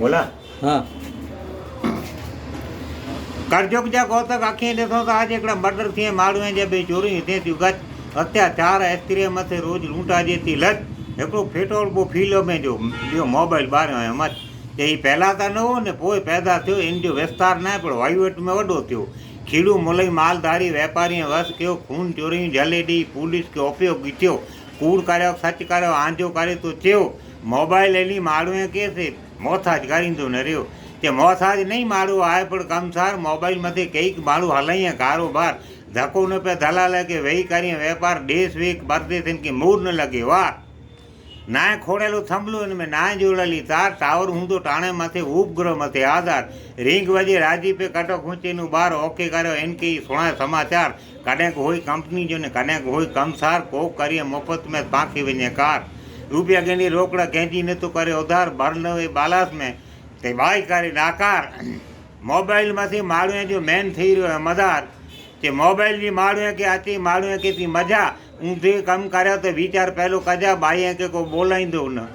બોલા હા કરજો જા ગોતક આખી ॾिसो त आज हिकिड़ा मर्डर थिए माण्हू जे भई चोरियूं थिए थियूं गच अत्याचार स्त्रीअ मथे रोज़ लूंटा जे थी लच हिकिड़ो फेटोल पोइ फीलो में जो ॿियो मोबाइल ॿारियो ऐं मच त ही पहिला त न हो ने पोइ पैदा थियो इन जो विस्तार न आहे पर वाईवट में वॾो थियो खीड़ू मुलई मालधारी वापारीअ वस कयो खून चोरियूं जले ॾेई पुलिस खे उपयोगी थियो कूड़ कर्यो सच कर्यो आंजो करे थो चयो मोबाइल एली माण्हूअ खे मोथाजार रो मोथाज नहीं मारू आए पर कम सार मोबाइल मे कई मारू हलाई कारोबार धक्को न पे धला लगे वही कर व्यापार देश वेक परदेश इनकी मूर न लगे वाह ना खोड़ेलो थंभलो इनमें ना जोड़ेली तार टावर हूँ तो टाणे मथे उपग्रह मथे आधार रिंग वजे राज़ी पे कटो खूंची बार ओके करो इनके सुना समाचार कदें कोई कंपनी जो ने कदें कोई कम सार को करिए मुफ़्त में बाकी वे रुपया गणी रोकड़ा कैंटी ने तो करे उधार भर लो ये बालास में ते भाई करे नाकार मोबाइल में थी मारू जो मेन थी रो मदार ते मोबाइल भी मारू के आती मारू के थी मज़ा हूँ जो कम कर तो विचार पहलो कजा भाई के को बोलाई दो न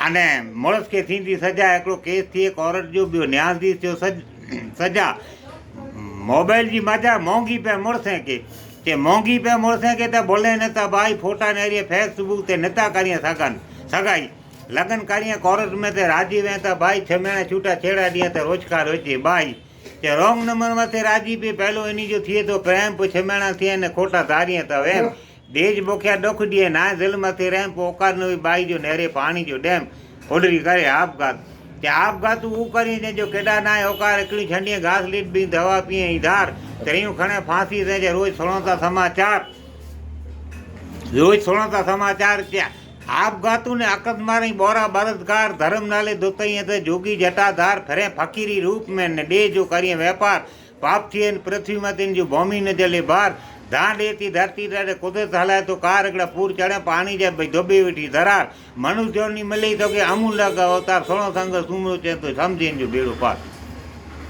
अने मुड़स के थी सजा एक केस थी कोर्ट जो भी न्यायाधीश थो सजा મોબાઈલની માજા મોંઘી પે મળશે કે તે મોંઘી પે મળશે કે તે બોલે નતા ભાઈ ફોટા ને હરીએ ફેસબુક તે નતા કરીએ સગન સગાઈ. લગ્ન કરીએ કોરસ મેં તે રાજી વહેતા ભાઈ છ મહિના છૂટા છેડા દે તે રોજકાર રોજી. ભાઈ, તે રોંગ નંબરમાં તે રાજી પે પહેલો એની જો થઈએ તો પ્રેમ છ મહિના થઈએ ને ખોટા ધારીએ તો એમ. દેજ બોખ્યા ડોખ દે ના જલમાંથી રેમ પોકાર નવી બાઈ જો નેરે પાણી જો ડેમ. ઓડરી કરે આપઘાત કે આપઘાત હું કરીને જો કેડા ના ઓકાર એકલી છંડીએ ઘાસ લીટ બી દવા પીએ ઈધાર ત્રણું ખણે ફાંસી દે છે રોજ સોણતા સમાચાર રોજ સોણતા સમાચાર ત્યાં આપઘાતું ને અકદ મારી બોરા બરદગાર ધર્મ નાલે દોતઈ તે જોગી જટાધાર ફરે ફકીરી રૂપ में ને ડે જો કરીએ વેપાર પાપ થઈએ ને પૃથ્વીમાં તેની જો ભૂમિ ન જલે બાર ધાન એથી ધરતી રે કુદરત હલાય તો કાર એકડા પૂર ચડે પાણી જાય ભાઈ ધોબી વેઠી ધરાર મનુષ્યોની મળી તો કે અમૂલ લગાવ અવતાર સોળો સંગ સુમરો છે તો સમજીને જો બેડું પાર